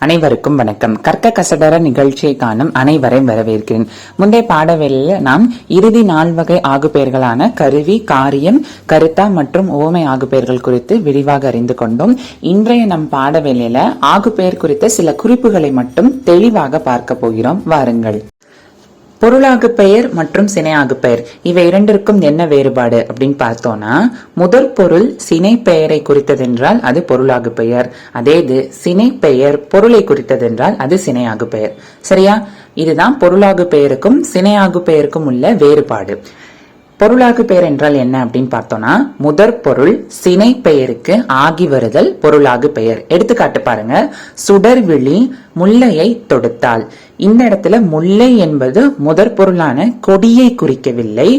அனைவருக்கும் வணக்கம். கற்க கசடர நிகழ்ச்சியை காணும் அனைவரையும் வரவேற்கிறேன். முந்தைய பாடவேளையில் நாம் இறுதி நால்வகை ஆகுபெயர்களான கருவி காரியம் கருத்தா மற்றும் ஓமை ஆகுபெயர்கள் குறித்து விரிவாக அறிந்து கொண்டோம். இன்றைய நம் பாடவேளையில ஆகுபெயர் குறித்த சில குறிப்புகளை மட்டும் தெளிவாக பார்க்க போகிறோம். வாருங்கள். பொருளாகு பெயர் மற்றும் சினையாகு பெயர். இவை இரண்டிற்கும் என்ன வேறுபாடு அப்படின்னு பார்த்தோம்னா முதற் பொருள் சினை பெயரை குறித்ததென்றால் அது பொருளாகு பெயர். அதே இது சினை பெயர் பொருளை குறித்ததென்றால் அது சினையாகு பெயர். சரியா? இதுதான் பொருளாகு பெயருக்கும் சினையாகு பெயருக்கும் உள்ள வேறுபாடு. பொருளாகு பெயர் என்றால் என்ன அப்படின்னு பார்த்தோம்னா முதற் பொருள் சினை பெயருக்கு ஆகி வருதல் பொருளாகு பெயர். எடுத்துக்காட்டு பாருங்க. சுடர்விழி முல்லையை தொடுத்தாள். இந்த இடத்துல முல்லை என்பது முதற் பொருளான கொடியை குறிக்கவில்லை.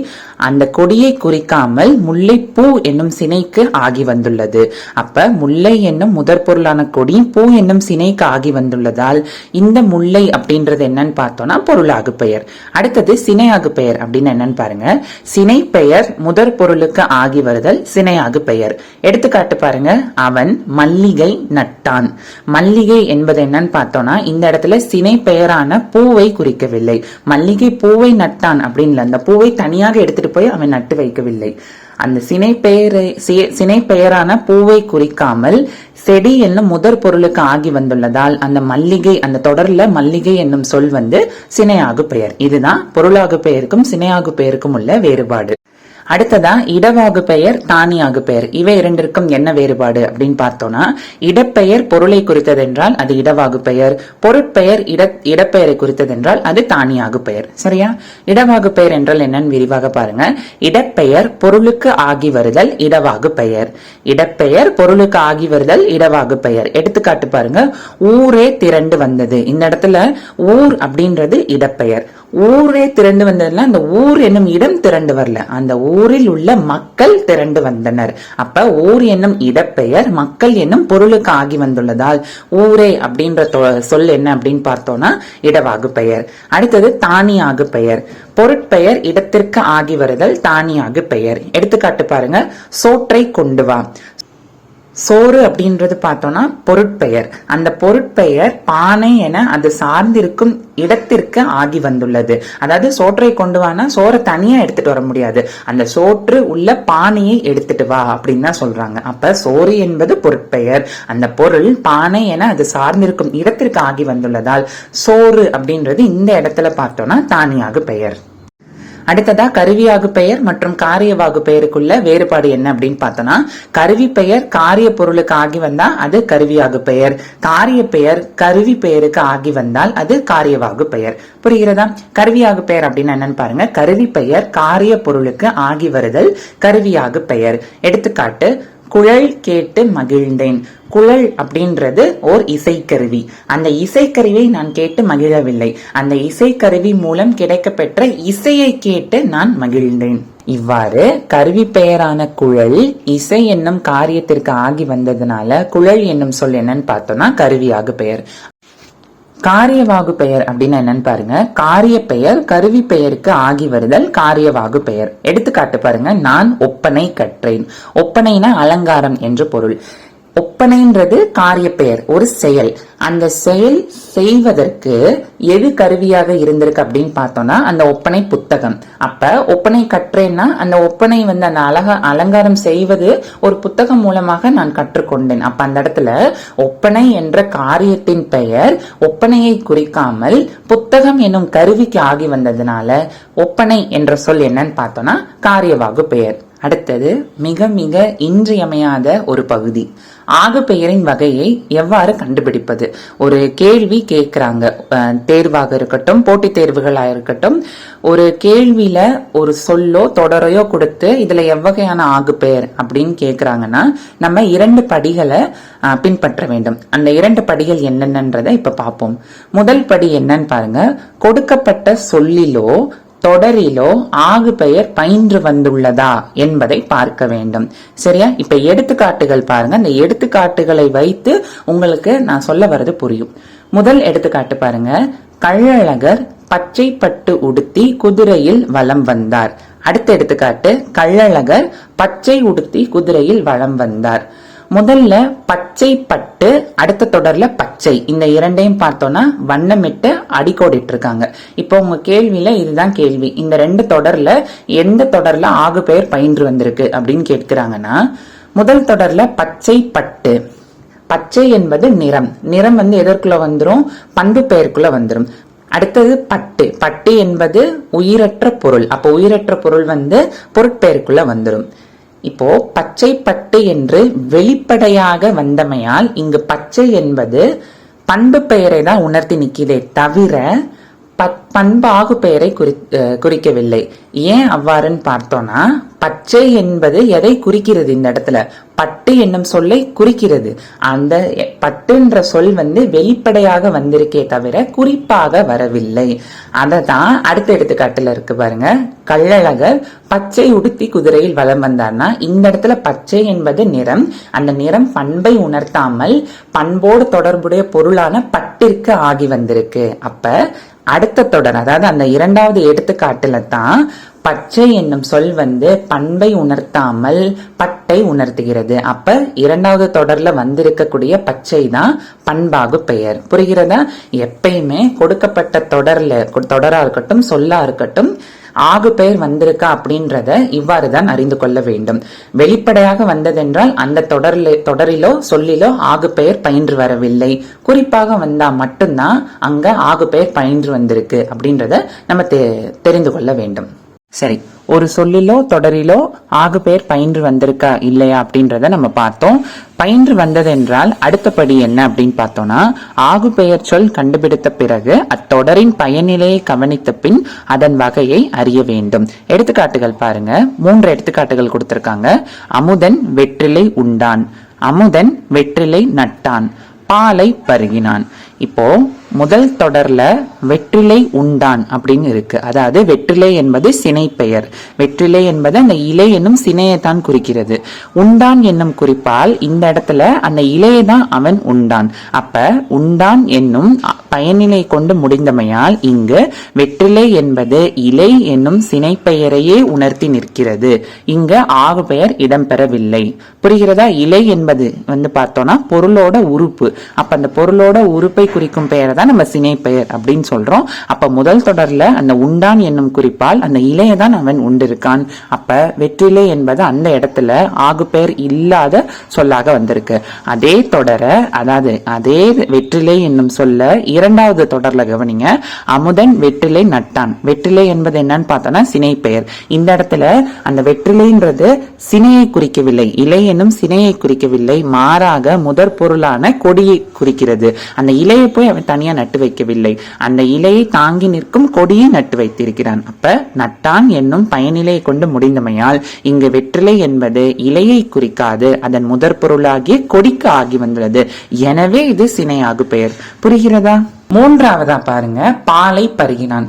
அந்த கொடியை குறிக்காமல் முல்லைப்பூ என்னும் சினைக்கு ஆகி வந்துள்ளது. அப்ப முல்லை என்னும் முதற் பொருளான கொடி பூ என்னும் சினைக்கு ஆகி வந்துள்ளதால் இந்த முல்லை அப்படின்றது என்னன்னு பார்த்தோம்னா பொருளாகு பெயர். அடுத்தது சினையாகு பெயர் அப்படின்னு என்னன்னு பாருங்க. சினை பெயர் முதற் பொருளுக்கு ஆகி வருதல் சினையாகு பெயர். எடுத்துக்காட்டு பாருங்க. அவன் மல்லிகை நட்டான். மல்லிகை என்பது என்னன்னு பார்த்தோம்னா இந்த இடத்துல சினை பெயரான பூவை குறிக்கவில்லை. மல்லிகை பூவை நட்டான் அப்படின்னு அந்த பூவை தனியாக எடுத்துட்டு போய் அவன் நட்டு வைக்கவில்லை. அந்த சினை பெயரை சினை பெயரான பூவை குறிக்காமல் செடி என்னும் முதற் பொருளுக்கு ஆகி வந்துள்ளதால் அந்த மல்லிகை அந்த தொடர்ல மல்லிகை என்னும் சொல் வந்து சினையாகு பெயர். இதுதான் பொருளாகு பெயருக்கும் சினையாகு பெயருக்கும் உள்ள வேறுபாடு. அடுத்ததா இடவாகு பெயர் தானியாகு பெயர். இவை இரண்டிற்கும் என்ன வேறுபாடு அப்படின்னு பார்த்தோம்னா இடப்பெயர் பொருளை குறித்ததென்றால் அது இடவாகு பெயர். பொருட்பெயர் இட இடப்பெயரை குறித்ததென்றால் அது தானியாகு பெயர். சரியா? இடவாகு பெயர் என்றால் என்னன்னு விரிவாக பாருங்க. இடப்பெயர் பொருளுக்கு ஆகி வருதல் இடவாகு பெயர். இடப்பெயர் பொருளுக்கு ஆகி வருதல் இடவாகு பெயர். எடுத்துக்காட்டு பாருங்க. ஊரே திரண்டு வந்தது. இந்த இடத்துல ஊர் அப்படின்றது இடப்பெயர். ஊரே திரண்டு வந்ததுல அந்த ஊர் என்னும் இடம் திரண்டு வரல. அந்த ஊரில் உள்ள மக்கள் திரண்டு வந்தனர். அப்ப ஊர் என்னும் இடப்பெயர் மக்கள் என்னும் பொருளுக்கு ஆகி வந்துள்ளதால் ஊரே அப்படின்ற தொ- சொல் என்ன அப்படின்னு பார்த்தோம்னா இடவாகு பெயர். அடுத்தது தானியாகு பெயர். பொருட்பெயர் இடத்திற்கு ஆகி வருதல் தானியாகு பெயர். எடுத்துக்காட்டு பாருங்க. சோற்றை கொண்டு வா. சோறு அப்படின்றது பார்த்தோம்னா பொருட்பெயர். அந்த பொருட்பெயர் பானை என அது சார்ந்திருக்கும் இடத்திற்கு ஆகி வந்துள்ளது. அதாவது சோற்றை கொண்டு வானா சோறை தனியா எடுத்துட்டு வர முடியாது. அந்த சோற்று உள்ள பானையை எடுத்துட்டு வா அப்படின்னு தான் சொல்றாங்க. அப்ப சோறு என்பது பொருட்பெயர். அந்த பொருள் பானை என அது சார்ந்திருக்கும் இடத்திற்கு ஆகி வந்துள்ளதால் சோறு அப்படின்றது இந்த இடத்துல பார்த்தோம்னா தானியாக பெயர். அடுத்ததா கருவியாகு பெயர் மற்றும் காரியவாகு பெயருக்குள்ள வேறுபாடு என்ன அப்படின்னு பார்த்தோம்னா கருவி பெயர் காரிய பொருளுக்கு ஆகி வந்தா அது கருவியாகு பெயர். காரிய பெயர் கருவி பெயருக்கு ஆகி வந்தால் அது காரியவாகு பெயர். புரிகிறதா? கருவியாகு பெயர் அப்படின்னு என்னன்னு பாருங்க. கருவி பெயர் காரிய பொருளுக்கு ஆகி வருதல் கருவியாகு பெயர். எடுத்துக்காட்டு குழல் கேட்டு மகிழ்ந்தேன். குழல் அப்படின்றது ஓர் இசைக்கருவி. அந்த இசைக்கருவியை நான் கேட்டு மகிழவில்லை. அந்த இசைக்கருவி மூலம் கிடைக்கப்பெற்ற இசையை கேட்டு நான் மகிழ்ந்தேன். இவ்வாறு கருவி பெயரான குழல் இசை என்னும் காரியத்திற்கு ஆகி வந்ததுனால குழல் என்னும் சொல் என்னன்னு பார்த்தோம்னா கருவியாக பெயர். காரியவாகு பெயர் அப்படின்னு என்னன்னு பாருங்க. காரிய பெயர் கருவி பெயருக்கு ஆகி வருதல் காரியவாகு பெயர். எடுத்துக்காட்டு பாருங்க நான் ஒப்பனை கற்றேன். ஒப்பனைனா அலங்காரம் என்று பொருள். ஒப்பனைன்றது காரிய பெயர் ஒரு செயல். அந்த செயல் செய்வதற்கு எது கருவியாக இருந்திருக்கு அப்படின்னு பார்த்தோம்னா அந்த ஒப்பனை புத்தகம். அப்ப ஒப்பனை கற்றேன்னா அந்த ஒப்பனை வந்து அந்த அழக அலங்காரம் செய்வது ஒரு புத்தகம் மூலமாக நான் கற்றுக்கொண்டேன். அப்ப அந்த இடத்துல ஒப்பனை என்ற காரியத்தின் பெயர் ஒப்பனையை குறிக்காமல் புத்தகம் என்னும் கருவிக்கு ஆகி வந்ததுனால ஒப்பனை என்ற சொல் என்னன்னு பார்த்தோம்னா காரியவாகு பெயர். அடுத்தது மிக மிக இன்றியமையாத ஒரு பகுதி. ஆகு பெயரின் வகையை எவ்வாறு கண்டுபிடிப்பது? ஒரு கேள்வி கேட்குறாங்க. தேர்வாக இருக்கட்டும் போட்டித் தேர்வுகளாக இருக்கட்டும் ஒரு கேள்வியில ஒரு சொல்லோ தொடரையோ கொடுத்து இதுல எவ்வகையான ஆகு பெயர் அப்படின்னு கேட்குறாங்கன்னா நம்ம இரண்டு படிகளை பின்பற்ற வேண்டும். அந்த இரண்டு படிகள் என்னென்னன்றதை இப்ப பார்ப்போம். முதல் படி என்னன்னு பாருங்க. கொடுக்கப்பட்ட சொல்லிலோ தொடரிலோ ஆகு பெயர் பயின்று வந்துள்ளதா என்பதை பார்க்க வேண்டும். சரியா? இப்ப எடுத்துக்காட்டுகள் பாருங்க. இந்த எடுத்துக்காட்டுகளை வைத்து உங்களுக்கு நான் சொல்ல வர்றது புரியும். முதல் எடுத்துக்காட்டு பாருங்க. கள்ளழகர் பச்சை பட்டு உடுத்தி குதிரையில் வலம் வந்தார். அடுத்த எடுத்துக்காட்டு கள்ளழகர் பச்சை உடுத்தி குதிரையில் வலம் வந்தார். முதல்ல பச்சை பட்டு அடுத்த தொடர்ல பச்சை. இந்த இரண்டையும் பார்த்தோம்னா வண்ணமிட்டு அடிக்கோடிட்டு இருக்காங்க இப்போ உங்க கேள்வியில இதுதான் கேள்வி. இந்த ரெண்டு தொடர்ல எந்த தொடர்ல ஆகு பெயர் பயின்று வந்திருக்கு அப்படின்னு கேட்கிறாங்கன்னா முதல் தொடர்ல பச்சை பட்டு. பச்சை என்பது நிறம். நிறம் வந்து எதற்குள்ள வந்துரும்? பண்பு பெயருக்குள்ள வந்துரும். அடுத்தது பட்டு. பட்டு என்பது உயிரற்ற பொருள். அப்போ உயிரற்ற பொருள் வந்து பொருட்பெயருக்குள்ள வந்துடும் இப்போ பச்சை பட்டு என்று வெளிப்படையாக வந்தமையால் இங்கு பச்சை என்பது பண்பு பெயரை தான் உணர்த்தி நிற்கிறதே தவிர பண்பாகு பெயரை குறி அஹ் குறிக்கவில்லை. ஏன் அவ்வாறுன்னு பார்த்தோம்னா பச்சை என்பது எதை குறிக்கிறது இந்த இடத்துல? பட்டு என்னும் சொல்லை குறிக்கிறது. அந்த பட்டுன்ற சொல் வந்து வெளிப்படையாக வந்திருக்கே தவிர குறிப்பாக வரவில்லை. அதை தான் அடுத்த எடுத்துக்காட்டுல இருக்கு பாருங்க. கள்ளழகர் பச்சை உடுத்தி குதிரையில் வலம் வந்தார்னா இந்த இடத்துல பச்சை என்பது நிறம். அந்த நிறம் பண்பை உணர்த்தாமல் பண்போடு தொடர்புடைய பொருளான பட்டிற்கு ஆகி வந்திருக்கு. அப்ப அடுத்த தொடர் அதாவது அந்த இரண்டாவது எடுத்துக்காட்டுல தான் பச்சை என்னும் சொல் வந்து பண்பை உணர்த்தாமல் பட்டை உணர்த்துகிறது. அப்ப இரண்டாவது தொடர்ல வந்திருக்கக்கூடிய பச்சை தான் பண்பாகு பெயர். புரிகிறதா? எப்பயுமே கொடுக்கப்பட்ட தொடர்ல தொடரா இருக்கட்டும் சொல்லா இருக்கட்டும் ஆகு பெயர் வந்திருக்கா அப்படின்றத இவ்வாறு தான் அறிந்து கொள்ள வேண்டும். வெளிப்படையாக வந்ததென்றால் அந்த தொடரில் தொடரிலோ சொல்லிலோ ஆகு பெயர் பயின்று வரவில்லை. குறிப்பாக வந்தா மட்டும்தான் அங்க ஆகு பெயர் பயின்று வந்திருக்கு அப்படின்றத நம்ம தெ- தெரிந்து கொள்ள வேண்டும். சரி. ஒரு சொல்லிலோ தொடரிலோ ஆகு பெயர் பயின்று வந்திருக்கா இல்லையா அப்படின்றத நம்ம பார்த்தோம். பயின்று வந்ததென்றால் அடுத்தபடி என்ன அப்படின்னு பார்த்தோம்னா ஆகு பெயர் சொல் கண்டுபிடித்த பிறகு அத்தொடரின் பயனிலையை கவனித்த பின் அதன் வகையை அறிய வேண்டும். எடுத்துக்காட்டுகள் பாருங்க. மூன்று எடுத்துக்காட்டுகள் கொடுத்திருக்காங்க. அமுதன் வெற்றிலை உண்டான். அமுதன் வெற்றிலை நட்டான். பாலை பருகினான். இப்போ முதல் தொடர்ல வெற்றிலை உண்டான் அப்படின்னு இருக்கு. அதாவது வெற்றிலை என்பது சினை பெயர் வெற்றிலை என்பது அந்த இலை என்னும் சினையை தான் குறிக்கிறது. உண்டான் என்னும் குறிப்பால் இந்த இடத்துல அந்த இலையை தான் அவன் உண்டான். அப்ப உண்டான் என்னும் பயனிலை கொண்டு முடிந்தமையால் இங்கு வெற்றிலை என்பது இலை என்னும் சினை பெயரையே உணர்த்தி நிற்கிறது. இங்கு ஆகு பெயர் இடம்பெறவில்லை. புரிகிறதா? இலை என்பது வந்து பார்த்தோம்னா பொருளோட உறுப்பு. அப்ப அந்த பொருளோட உறுப்பை குறிக்கும் பெயரை தான் நம்ம சினை பெயர் அப்படின்னு சொல்றோம். அப்ப முதல் தொடர்ல அந்த உண்டான் என்னும் குறிப்பால் அந்த இலையை தான் அவன் உண்டிருக்கான். அப்ப வெற்றிலை என்பது அந்த இடத்துல ஆகு பெயர் இல்லாத சொல்லாக வந்திருக்கு. அதே தொடர அதாவது அதே வெற்றிலை என்னும் சொல்ல இரண்டாவது தொடர்ல கவனிங்க. அமுதன் வெற்றிலை நட்டான். வெற்றிலை என்பது என்னன்னு பார்த்தோம்னா சினை பெயர் இந்த இடத்துல அந்த வெற்றிலைன்றது சினையை குறிக்கவில்லை. இலை என்னும் சினையை குறிக்கவில்லை. மாறாக முதற் பொருளான கொடியை குறிக்கிறது. அந்த இலையை போய் அவன் தனியா நட்டு வைக்கவில்லை. அந்த இலையை தாங்கி நிற்கும் கொடியை நட்டு வைத்திருக்கிறான். அப்ப நட்டான் என்னும் பயனிலையை கொண்டு முடிந்தமையால் இங்கு வெற்றிலை என்பது இலையை குறிக்காது அதன் முதற் பொருளாகிய கொடிக்கு ஆகி வந்துள்ளது. எனவே இது சினையாகு பெயர். புரிகிறதா? மூன்றாவதா பாருங்க பாலை பருகினான்.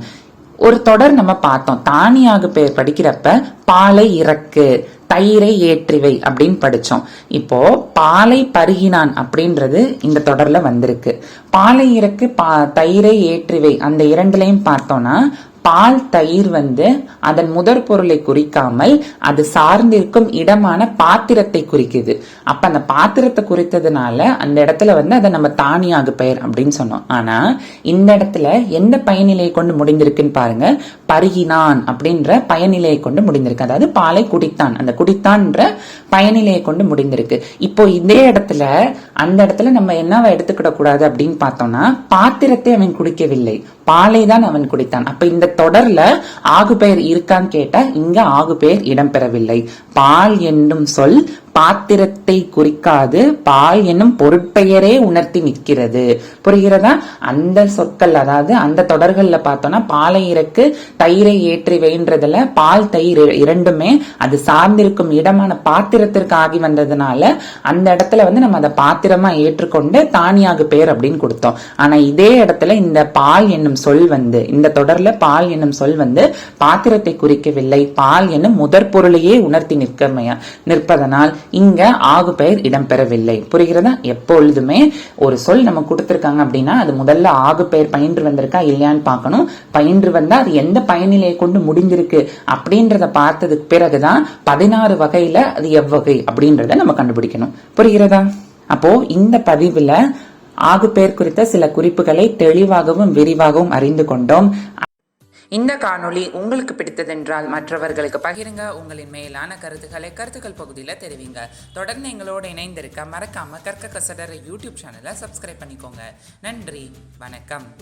ஒரு தொடர் நம்ம பார்த்தோம். தானியாக பெயர் படிக்கிறப்ப பாலை இறக்கு. தயிரை ஏற்றிவை அப்படின்னு படிச்சோம். இப்போ பாலை பருகினான் அப்படின்றது இந்த தொடர்ல வந்திருக்கு. பாலை இறக்கு பா தயிரை ஏற்றிவை அந்த இரண்டுலையும் பார்த்தோம்னா பால் தயிர் வந்து அதன் முதற் பொருளை குறிக்காமல் அது சார்ந்திருக்கும் இடமான பாத்திரத்தை குறிக்குது. அப்ப அந்த பாத்திரத்தை குறித்ததுனால அந்த இடத்துல வந்து அதை நம்ம தானியாக பெயர் அப்படின்னு சொன்னோம். ஆனா இந்த இடத்துல எந்த பயனிலையை கொண்டு முடிந்திருக்குன்னு பாருங்க. பருகினான் அப்படின்ற பயனிலையை கொண்டு முடிந்திருக்கு. அதாவது பாலை குடித்தான். அந்த குடித்தான்ற பயனிலையை கொண்டு முடிந்திருக்கு. இப்போ இதே இடத்துல அந்த இடத்துல நம்ம என்னவா எடுத்துக்கிட கூடாது அப்படின்னு பார்த்தோம்னா பாத்திரத்தை அவன் குடிக்கவில்லை. பாலை தான் அவன் குடித்தான். அப்ப இந்த தொடர்ல ஆகு பெயர் இருக்கான்னு கேட்டா இங்க ஆகு பெயர் இடம்பெறவில்லை. பால் என்னும் சொல் பாத்திரத்தை குறிக்காது பால் என்னும் பொருட்பெயரே உணர்த்தி நிற்கிறது. புரிகிறதா? அந்த சொற்கள் அதாவது அந்த தொடர்கள்ல பார்த்தோம்னா பாலை இறக்கு தயிரை ஏற்றி வைன்றதுல பால் தயிர் இரண்டுமே அது சார்ந்திருக்கும் இடமான பாத்திரத்திற்கு ஆகி வந்ததுனால அந்த இடத்துல வந்து நம்ம அதை பாத்திரமா ஏற்றுக்கொண்டு தானியாக பேர் அப்படின்னு கொடுத்தோம். ஆனா இதே இடத்துல இந்த பால் என்னும் சொல் வந்து இந்த தொடர்ல பால் என்னும் சொல் வந்து பாத்திரத்தை குறிக்கவில்லை. பால் என்னும் முதற் பொருளையே உணர்த்தி நிற்கமையா நிற்பதனால் இங்க ஆகு பெயர் இடம்பெறவில்லை. புரிகிறதா? எப்பொழுதுமே ஒரு சொல் நம்ம கொடுத்திருக்காங்க அப்படின்னா அது முதல்ல ஆகு பெயர் பயின்று வந்திருக்கா இல்லையான்னு பார்க்கணும். பயின்று வந்தா அது எந்த பயனிலையை கொண்டு முடிந்திருக்கு அப்படின்றத பார்த்ததுக்கு பிறகுதான் பதினாறு வகையில அது எவ்வகை அப்படின்றத நம்ம கண்டுபிடிக்கணும். புரிகிறதா? அப்போ இந்த பதிவுல ஆகு பெயர் குறித்த சில குறிப்புகளை தெளிவாகவும் விரிவாகவும் அறிந்து கொண்டோம். இந்த காணொளி உங்களுக்கு பிடித்ததென்றால் மற்றவர்களுக்கு பகிருங்க. உங்களின் மேலான கருத்துக்களை கருத்துக்கள் பகுதியில் தெரிவிங்க. தொடர்ந்து எங்களோடு இணைந்திருக்க மறக்காம கற்க கசடர யூடியூப் சேனலை சப்ஸ்கிரைப் பண்ணிக்கோங்க. நன்றி. வணக்கம்.